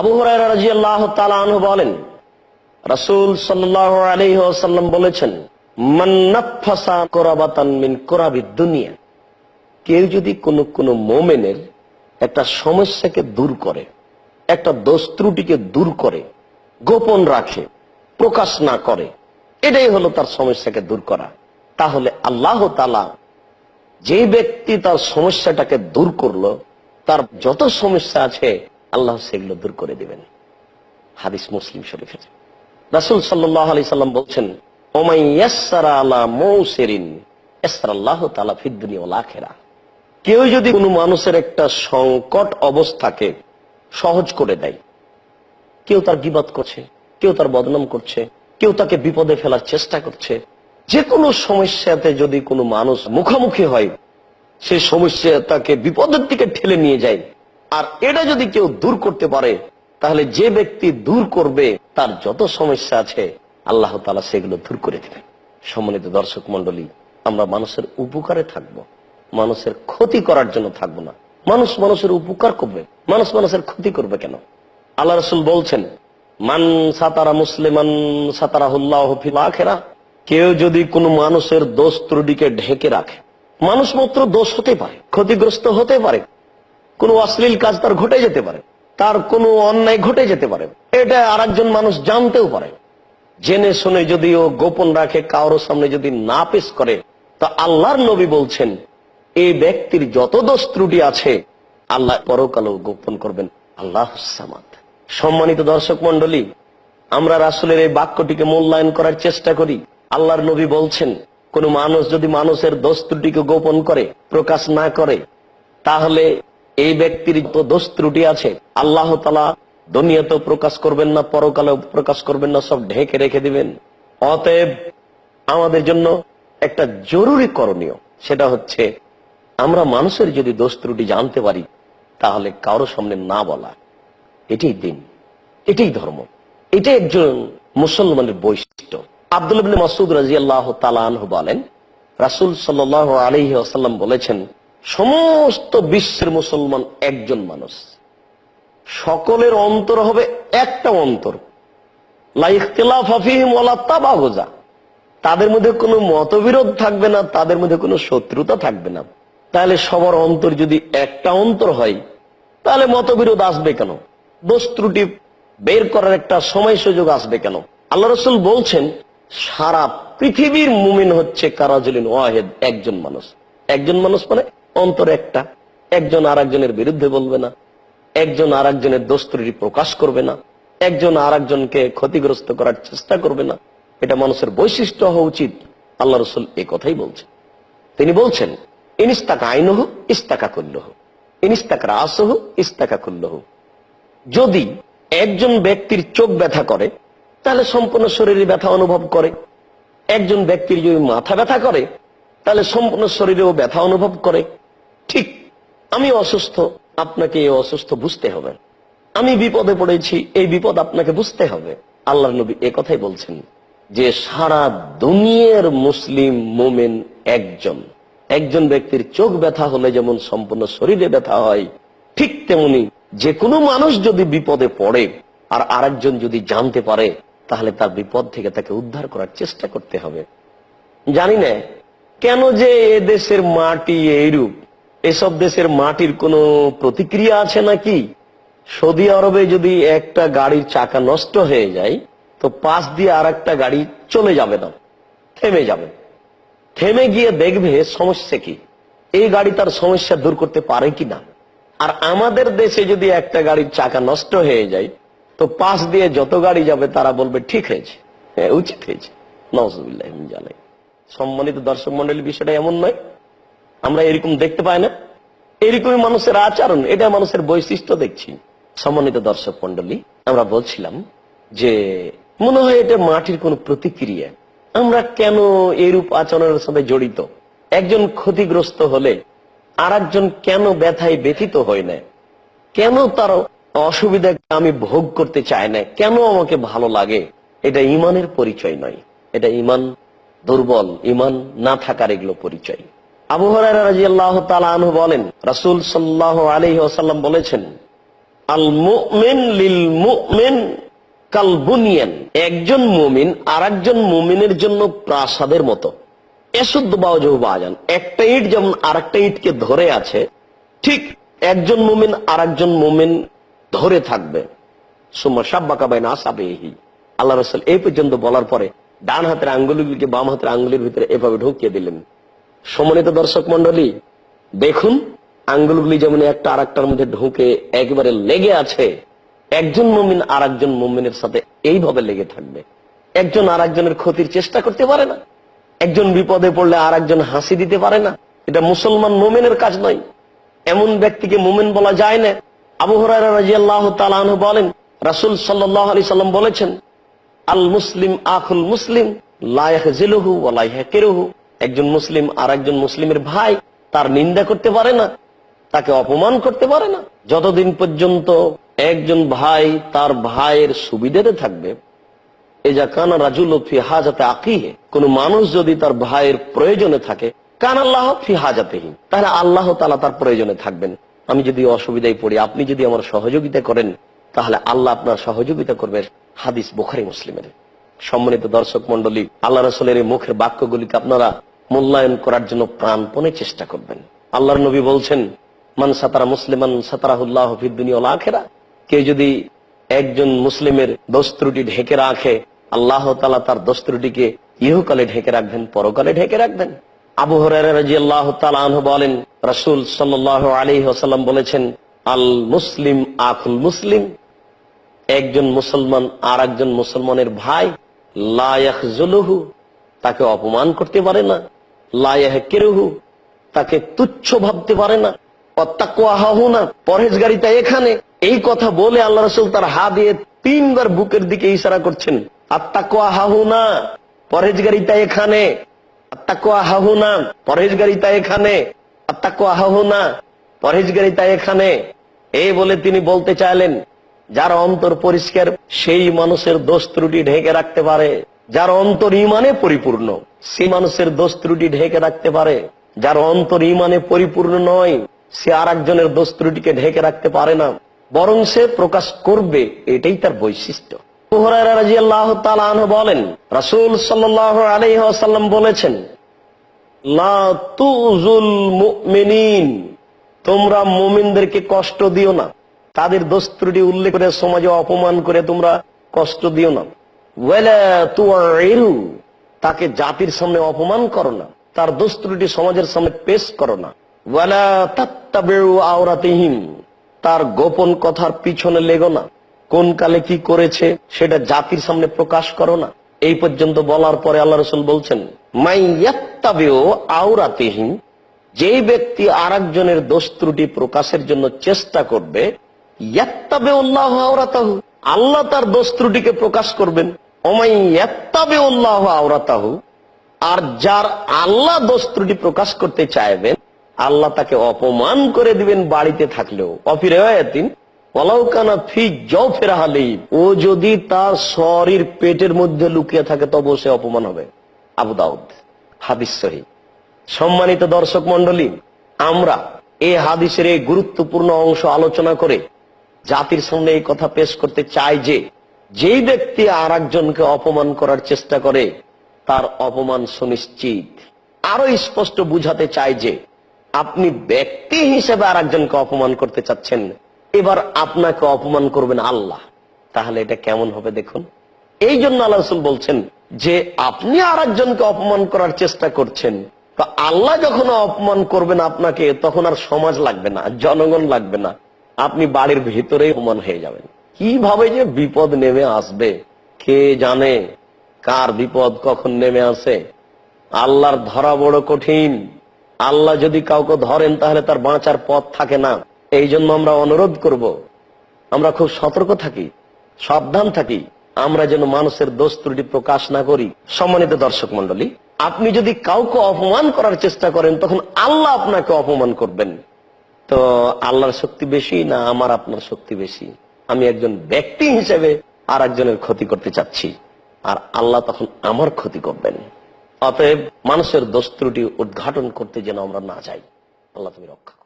আবু হরাইরা রাদিয়াল্লাহু তাআলা আনহু বলেন, রাসূল সাল্লাল্লাহু আলাইহি বলেছেন, মান নাফাসা মিন কুরাবিদ দুনিয়া কেউ যদি কোন কোন মোমেনের একটা সমস্যাকে দূর করে, একটা দোষ দূর করে, গোপন রাখে, প্রকাশ না করে, এটাই হলো তার সমস্যাকে দূর করা। তাহলে আল্লাহ তালা যে ব্যক্তি তার সমস্যাটাকে দূর করল, তার যত সমস্যা আছে আল্লাহ সেগুলো দূর করে দিবেন। হাদিস মুসলিম শরীফের। রাসুল সাল্লাম বলছেন কেউ যদি কোনো মানুষের একটা সংকট অবস্থাকে সহজ করে দেয়, কেউ তার গিবাদ করছে, কেউ তার বদনাম করছে, কেউ তাকে বিপদে ফেলার চেষ্টা করছে যে কোনো সমস্যাতে যদি কোনো মানুষ মুখোমুখি হয় সেই সমস্যা তাকে বিপদের দিকে ঠেলে নিয়ে যায়। আর এটা যদি কেউ দূর করতে পারে, তাহলে যে ব্যক্তি দূর করবে, তার যত সমস্যা আছে, আল্লাহ তালা সেগুলো দূর করে দেবে সম্মানিত দর্শক মন্ডলী আমরা মানুষের উপকারে থাকব, মানুষের ক্ষতি করার জন্য থাকব না। মানুষ মানুষের উপকার করবে, মানুষ মানুষের ক্ষতি করবে কেন? আল্লাহ রসুল বলছেন, মান সাতারা মুসলিমান সাতারাহুল্লাহ কেউ যদি কোনো মানুষের দোষ ত্রুটিকে ঢেকে রাখে, মানুষ মাত্র দোষ হতে পারে, ক্ষতিগ্রস্ত হতে পারে কোনো অশ্লীল কাজ তার ঘটে যেতে পারে, তার কোনো অন্যায় ঘটে যেতে পারে। এটা আর মানুষ জানতেও পারে। জেনে শুনে যদি ও গোপন রাখে কারোর সামনে যদি না পেশ করে, তা আল্লাহর নবী বলছেন এই ব্যক্তির যত দোষ ত্রুটি আছে, আল্লাহ পরকালেও গোপন করবেন। আল্লাহ সম্মানিত দর্শক মন্ডলী আমরা রাসুলের এই বাক্যটিকে মূল্যায়ন করার চেষ্টা করি। আল্লাহর নবী বলছেন, কোন মানুষ যদি মানুষের দোষ ত্রুটিকে গোপন করে, প্রকাশ না করে, তাহলে এই ব্যক্তির তো দোষ ত্রুটি আছে। আল্লাহ তালা দুনিয়াতেও প্রকাশ করবেন না পরকালেও প্রকাশ করবেন না, সব ঢেকে রেখে দিবেন। অতএব আমাদের জন্য একটা জরুরি করণীয়, সেটা হচ্ছে আমরা মানুষের যদি দোষ ত্রুটি জানতে পারি, তাহলে কারও সামনে না বলা। এটাই দিন, এটাই ধর্ম, এটাই একজন মুসলমানের বৈশিষ্ট্য। আব্দুল মাসুদ রাজিয়াল্লাহ তালানহু বলেন, রাসূল সাল্লাল্লাহু আলাইহি ওয়াসাল্লাম বলেছেন সমস্ত বিশ্বের মুসলমান একজন মানুষ। সকলের অন্তর হবে একটা অন্তর। তাদের মধ্যে কোনো মতবিরোধ থাকবে না, তাদের মধ্যে কোনো শত্রুতা থাকবে না। তাহলে সবার অন্তর যদি একটা অন্তর হয়, তাহলে মতবিরোধ আসবে কেন? দোষ ত্রুটি বের করার একটা সময় সুযোগ আসবে কেন? আল্লাহ রসুল বলছেন, সারা পৃথিবীর মুমিন হচ্ছে কারাজুলিন ওয়াহেদ, একজন মানুষ। একজন মানুষ মানে অন্তর একটা। একজন আর একজনের বিরুদ্ধে বলবে না। একজন আর একজনের দোষ ত্রুটি প্রকাশ করবে না। একজন আর একজনকে ক্ষতিগ্রস্ত করার চেষ্টা করবে না। এটা মানুষের বৈশিষ্ট্য হওয়া উচিত। আল্লাহ রসুল এ কথাই বলছেন। তিনি বলছেন ইনিস্তাকা আইনহ ইস্তাকা করলহ ইনিস্তাকা রাসহ ইস্তাকা করলহ যদি একজন ব্যক্তির চোখ ব্যথা করে, তাহলে সম্পূর্ণ শরীরে ব্যথা অনুভব করে। একজন ব্যক্তির যদি মাথা ব্যথা করে, তাহলে সম্পূর্ণ শরীরেও ব্যথা অনুভব করে। ঠিক, আমি অসুস্থ, আপনাকে এই অসুস্থ বুঝতে হবে। আমি বিপদে পড়েছি, এই বিপদ আপনাকে বুঝতে হবে। আল্লাহ নবী এ কথাই বলছেন যে, সারা দুনিয়ার মুসলিম মোমেন একজন। একজন ব্যক্তির চোখ ব্যথা হলে যেমন সম্পূর্ণ শরীরে ব্যথা হয়, ঠিক তেমনি যে কোনো মানুষ যদি বিপদে পড়ে আর আরেকজন যদি জানতে পারে, তাহলে তার বিপদ থেকে তাকে উদ্ধার করার চেষ্টা করতে হবে। জানি না কেন যে এ দেশের মাটি এইরূপ এসব দেশের মাটির কোনো প্রতিক্রিয়া আছে নাকি? সৌদি আরবে যদি একটা গাড়ির চাকা নষ্ট হয়ে যায়, তো পাশ দিয়ে আর একটা গাড়ি চলে যাবে না, থেমে যাবে। থেমে গিয়ে দেখবে সমস্যা কি? এই গাড়ি তার সমস্যা দূর করতে পারে কি না? আর আমাদের দেশে যদি একটা গাড়ির চাকা নষ্ট হয়ে যায়, তো পাশ দিয়ে যত গাড়ি যাবে, তারা বলবে, ঠিক হয়েছে। হ্যাঁ উচিত হয়েছে। নজরুল্লাহ সম্মানিত দর্শক মন্ডলী বিষয়টা এমন নয়। আমরা এরকম দেখতে পাই না। এরকমই মানুষের আচরণ এটা মানুষের বৈশিষ্ট্য দেখছি। সম্মানিত দর্শক মন্ডলী আমরা বলছিলাম যে মনে হয় এটা মাটির কোন প্রতিক্রিয়া। আমরা কেন এরূপ আচরণের সাথে জড়িত? একজন ক্ষতিগ্রস্ত হলে আর একজন কেন ব্যথায় ব্যথিত হয় না? কেন তার অসুবিধা আমি ভোগ করতে চাই না? কেন আমাকে ভালো লাগে? এটা ইমানের পরিচয় নয়। এটা ইমান দুর্বল, ইমান না থাকার এগুলো পরিচয়। আবু বলেন, রাসূল সাল্লাল্লাহু আলাইহি ওয়াসাল্লাম বলেছেন আল মুমিন লিল মুমিন কাল বুনিয়ান একজন মুমিন আর একজন মুমিনের জন্য প্রাসাদের মতো। একটা ইট যেমন আর ইটকে ধরে আছে, ঠিক একজন মুমিন আর একজন মুমিন ধরে থাকবে। আল্লাহ রসুল এই পর্যন্ত বলার পরে ডান হাতের আঙ্গুলিগুলিকে বাম হাতের আঙ্গুলির ভিতরে এভাবে ঢুকিয়ে দিলেন। সম্মানিত দর্শক মন্ডলী দেখুন, আঙ্গুলগুলি যেমন একটা আর একটার মধ্যে ঢুকে একেবারে লেগে আছে, একজন মুমিন আর একজন মুমিনের সাথে এইভাবে লেগে থাকবে। একজন আর একজনের ক্ষতির চেষ্টা করতে পারে না। একজন বিপদে পড়লে আর একজন হাসি দিতে পারে না। এটা মুসলমান মোমেনের কাজ নয়। এমন ব্যক্তিকে মোমেন বলা যায় না। আবু রাদিয়াল্লাহু বলেন, রাসূল আলাইহি সাল্লাম বলেছেন, আল মুসলিম আখুল মুসলিম লা ইয়াহজিলুহু ওয়া লা ইয়াহকিরুহু। একজন মুসলিম আর একজন মুসলিমের ভাই তার নিন্দা করতে পারে না, তাকে অপমান করতে পারে না। যতদিন পর্যন্ত একজন ভাই তার ভাইয়ের সুবিধাতে থাকবে এজা কানা রাজুল ফি হাজাতে আকিহে, কোন মানুষ যদি তার ভাইয়ের প্রয়োজনে থাকে, কান আল্লাহ ফি হাজাতেহি, তাহলে আল্লাহ তালা তার প্রয়োজনে থাকবেন। আমি যদি অসুবিধায় পড়ি, আপনি যদি আমার সহযোগিতা করেন, তাহলে আল্লাহ আপনার সহযোগিতা করবেন হাদিস বুখারি মুসলিমের। সম্মানিত দর্শক মন্ডলী আল্লাহ রসুলের এই মুখের বাক্যগুলিকে আপনারা মূল্যায়ন করার জন্য প্রাণপণে চেষ্টা করবেন। আল্লাহর নবী বলছেন, মান সাতারা মুসলিমান সাতারাহুল্লাহ ফিদ্দুনিয়া আখেরা। কেউ যদি একজন মুসলিমের দোষ ত্রুটি ঢেকে রাখে, আল্লাহ তালা তার দোষ ত্রুটিকে ইহকালে ঢেকে রাখবেন, পরকালে ঢেকে রাখবেন। আবু হরাজি বলেন, রসুল ওসাল্লাম বলেছেন, আল মুসলিম আকুল মুসলিম। একজন মুসলমান আর মুসলমানের ভাই জুলুহু তাকে অপমান করতে পারে না। লায়াহ কেরুহু তাকে তুচ্ছ ভাবতে পারে না। অত্যাকুয়াহু এখানে। এই কথা বলে আল্লাহ রসুল তার হা দিয়ে তিনবার বুকের দিকে ইশারা করছেন। না এখানে। আত্মাকুয়াহু এখানে। আত্মাকুয়াহু এখানে। এই বলে তিনি বলতে চাইলেন যার অন্তর পরিষ্কার, সেই মানুষের দোষ ত্রুটি ঢেকে রাখতে পারে। যার অন্তর ইমানে পরিপূর্ণ, সেই মানুষের দোষ ত্রুটি ঢেকে রাখতে পারে। যার অন্তর ইমানে পরিপূর্ণ নয়, সে আর একজনের দোষ ত্রুটিকে ঢেকে রাখতে পারে না। বরং সে প্রকাশ করবে, এটাই তার বৈশিষ্ট্য। বলেন বলেছেন তোমরা মুমিনদেরকে কষ্ট দিও না। তাদের দোষ ত্রুটি উল্লেখ করে সমাজে অপমান করে তোমরা কষ্ট দিও না। তাকে জাতির সামনে অপমান করো না। তার দোষ ত্রুটি সমাজের সামনে পেশ করো না। তার গোপন কথার পিছনে লেগো না। কোন কালে কি করেছে সেটা জাতির সামনে প্রকাশ করো না। এই পর্যন্ত বলার পরে আল্লাহ রসুল বলছেন, মাই ইয়াত্তাবিউ আওরাতিহিম, যেই ব্যক্তি আর একজনের ত্রুটি প্রকাশের জন্য চেষ্টা করবে আল্লাহ তার দোষ ত্রুটিকে প্রকাশ করবেন। আর যার আল্লাহ দোষ ত্রুটি প্রকাশ করতে চাইবেন, আল্লাহ তাকে অপমান করে দিবেন বাড়িতে থাকলেও। ফেরাহালি ও যদি তার শরীর পেটের মধ্যে লুকিয়ে থাকে তবু সে অপমান হবে। আবু দাউদ, হাদিস সম্মানিত দর্শক মন্ডলী আমরা এই হাদিসের এই গুরুত্বপূর্ণ অংশ আলোচনা করে জাতির সামনে এই কথা পেশ করতে চাই যে, যেই ব্যক্তি আর একজনকে অপমান করার চেষ্টা করে, তার অপমান সুনিশ্চিত। আরও স্পষ্ট বুঝাতে চাই যে, আপনি ব্যক্তি হিসেবে আর একজনকে অপমান করতে চাচ্ছেন, এবার আপনাকে অপমান করবেন আল্লাহ। তাহলে এটা কেমন হবে দেখুন। এই জন্য আল্লাহ বলছেন যে, আপনি আর একজনকে অপমান করার চেষ্টা করছেন, তো আল্লাহ যখন অপমান করবেন আপনাকে, তখন আর সমাজ লাগবে না, জনগণ লাগবে না। আপনি বাড়ির ভিতরেই অপমান হয়ে যাবেন। কীভাবে যে বিপদ নেমে আসবে, কে জানে? কার বিপদ কখন নেমে আসে? আল্লাহর ধরা বড় কঠিন। আল্লাহ যদি কাউকে ধরেন, তাহলে তার বাঁচার পথ থাকে না। এই জন্য আমরা অনুরোধ করব, আমরা খুব সতর্ক থাকি, সাবধান থাকি, আমরা যেন মানুষের দোষ ত্রুটি প্রকাশ না করি। সম্মানিত দর্শক মন্ডলী আপনি যদি কাউকে অপমান করার চেষ্টা করেন, তখন আল্লাহ আপনাকে অপমান করবেন। তো আল্লাহর শক্তি বেশি না আমার আপনার শক্তি বেশি? আমি একজন ব্যক্তি হিসেবে আর একজনের ক্ষতি করতে চাচ্ছি। আর আল্লাহ তখন আমার ক্ষতি করবেন। অতএব মানুষের দোষ উদ্ঘাটন করতে যেন আমরা না যাই। আল্লাহ তুমি রক্ষা।